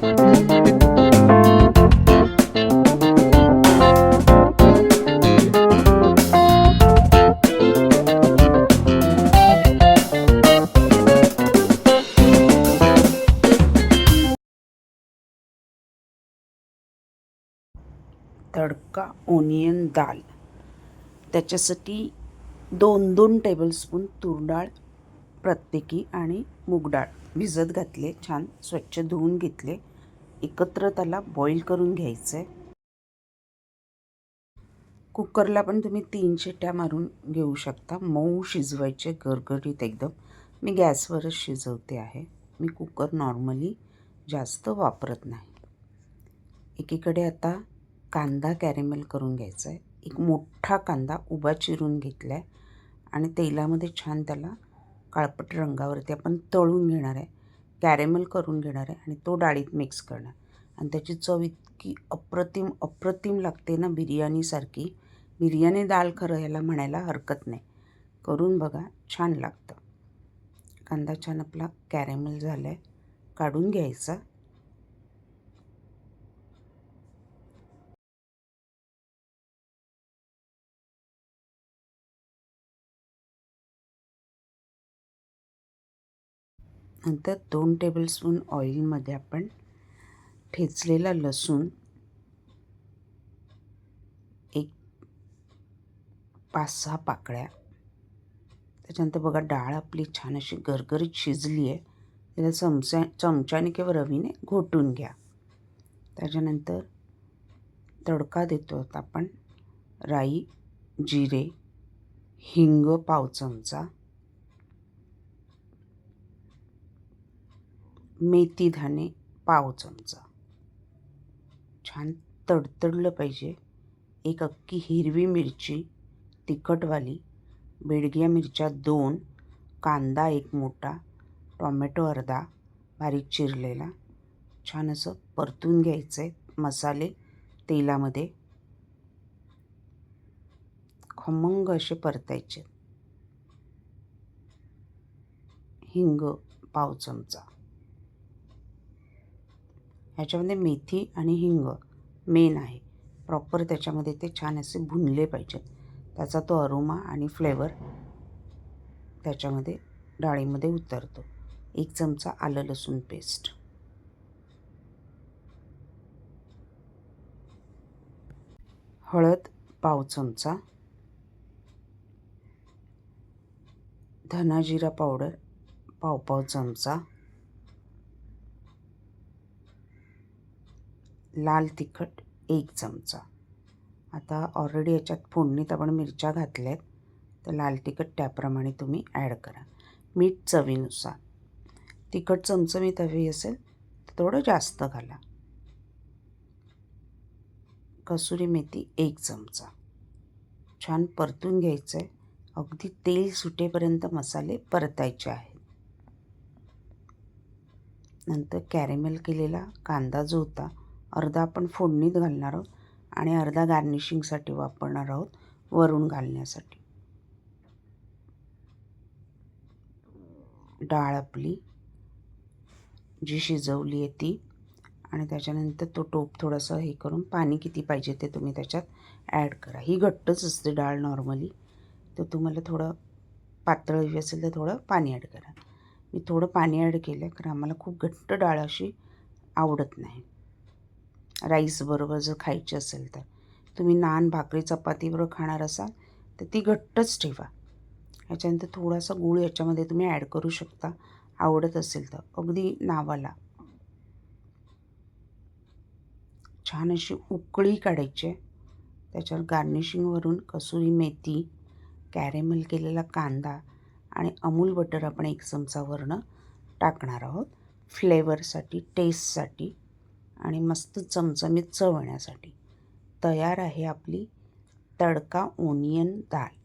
तडका onion दाल. त्याच्यासाठी दोन दोन टेबलस्पून तूर डाळ प्रत्येकी आणि मूग डाळ. भिजत घातले छान स्वच्छ धुवून घेतले. एकत्र त्याला बॉईल करून घ्यायचं आहे कुकरला पण तुम्ही तीन शिट्ट्या मारून घेऊ शकता. मऊ शिजवायचे गरगरीत एकदम. मी गॅसवरच शिजवते आहे. मी कुकर नॉर्मली जास्त वापरत नाही. एकीकडे आता कांदा कॅरेमेल करून घ्यायचा आहे एक मोठा कांदा उभा चिरून घेतला आहे आणि तेलामध्ये छान त्याला काळपट रंगावरती आपण तळून घेणार आहे. कॅरेमल करून घेणार आहे आणि तो डाळीत मिक्स करणार. आणि त्याची चव इतकी अप्रतिम अप्रतिम लागते ना बिर्याणीसारखी. बिर्याणी दाल खरं ह्याला म्हणायला हरकत नाही. करून बघा छान लागतं. कांदा छान आपला कॅरेमल झाला आहे काढून घ्यायचा. नंतर दोन टेबलस्पून ऑइलमध्ये आपण ठेचलेला लसूण एक पाच सहा पाकळ्या. त्याच्यानंतर बघा डाळ आपली छान अशी गरगरीत शिजली आहे. त्याला चमचा चमच्याने किंवा रवीने घोटून घ्या. त्याच्यानंतर तडका देतो आहोत आपण राई जिरे हिंग पाव चमचा. मेथी धाणे पाव चमचा. छान तडतडलं पाहिजे. एक अख्खी हिरवी मिरची तिखटवाली बेडग्या मिरच्या दोन कांदा एक मोठा टॉमॅटो अर्धा बारीक चिरलेला. छान असं परतून घ्यायचं आहे मसाले तेलामध्ये. खमंग असे परतायचे. हिंग पाव चमचा. ह्याच्यामध्ये मेथी आणि हिंग मेन आहे. प्रॉपर त्याच्यामध्ये ते छान असे भुनले पाहिजेत. त्याचा तो अरोमा आणि फ्लेवर त्याच्यामध्ये डाळीमध्ये उतरतो. एक चमचा आलं लसूण पेस्ट हळद पाव चमचा. धनाजिरा पावडर पाव पाव चमचा. लाल तिखट एक चमचा. आता ऑलरेडी याच्यात फोडणीत आपण मिरच्या घातल्या आहेत तर लाल तिखट त्याप्रमाणे तुम्ही ॲड करा. मीठ चवीनुसार. तिखट चमचमीत हवी असेल तर थोडं जास्त घाला. कसुरी मेथी एक चमचा. छान परतून घ्यायचं आहे अगदी तेल सुटेपर्यंत मसाले परतायचे आहेत. नंतर कॅरेमेल केलेला कांदा जो होता अर्धा आपण फोडणीत घालणार आहोत आणि अर्धा गार्निशिंगसाठी वापरणार आहोत वरून घालण्यासाठी. डाळ आपली जी शिजवली आहे ती आणि त्याच्यानंतर तो टोप थोडंसं हे करून पाणी किती पाहिजे ते तुम्ही त्याच्यात ॲड करा. ही घट्टच असते डाळ नॉर्मली तर तुम्हाला थोडं पातळ हवी असेल तर थोडं पाणी ॲड करा. मी थोडं पाणी ॲड केलं आहे कारण आम्हाला खूप घट्ट डाळ अशी आवडत नाही. राईसबरोबर जर खायची असेल तर. तुम्ही नान भाकरी चपातीबरोबर खाणार असाल तर ती घट्टच ठेवा. याच्यानंतर थोडासा गूळ याच्यामध्ये तुम्ही ॲड करू शकता. आवडत असेल तर. अगदी नावाला. छान अशी उकळी काढायची आहे. त्याच्यावर गार्निशिंगवरून कसुरी मेथी कॅरेमल केलेला कांदा आणि अमूल बटर आपण एक चमचावरनं टाकणार आहोत. फ्लेवरसाठी टेस्टसाठी आणि मस्त चमचमीत चवण्यासाठी तयार आहे आपली तडका ओनियन दाल.